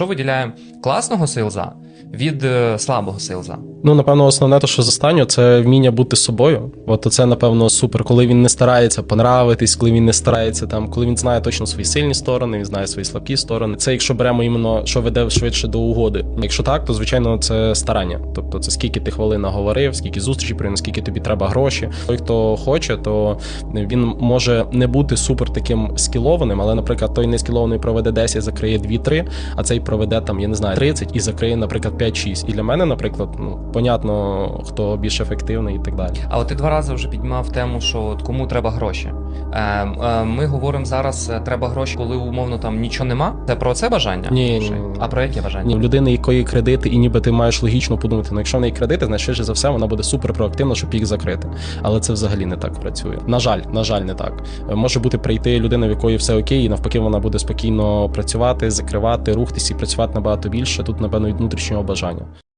Що виділяє класного сейлза від е, слабого сейлза? Ну, напевно, основне, те, що з це вміння бути собою. От це, напевно, супер, коли він не старається понравитись, коли він не старається там, коли він знає точно свої сильні сторони, він знає свої слабкі сторони. Це якщо беремо іменно, що веде швидше до угоди. Якщо так, то звичайно це старання. Тобто, це скільки ти хвилин наговорив, скільки зустрічей прийняв, скільки тобі треба гроші. Той, хто хоче, то він може не бути супер таким скілованим, але, наприклад, той не скілований проведе 10, закриє 2-3, а цей проведе там, я не знаю, 30 і закриє, наприклад, 5-6. І для мене, наприклад, ну понятно, хто більш ефективний і так далі. А от ти два рази вже піднімав тему, що от кому треба гроші. Е, е, ми говоримо зараз, е, треба гроші, коли умовно там нічого нема. Це про це бажання? Ні, ні, ні. А про яке бажання? Ні, в людини, якої кредити, і ніби ти маєш логічно подумати, ну якщо в неї кредити, значить швидше за все вона буде супер проактивна, щоб їх закрити. Але це взагалі не так працює. На жаль, на жаль, не так. Е, Може бути прийти людина, в якої все окей, і навпаки, вона буде спокійно працювати, закривати, рухатись і працювати набагато більше. Тут, напевно, від внутрішнього бажання.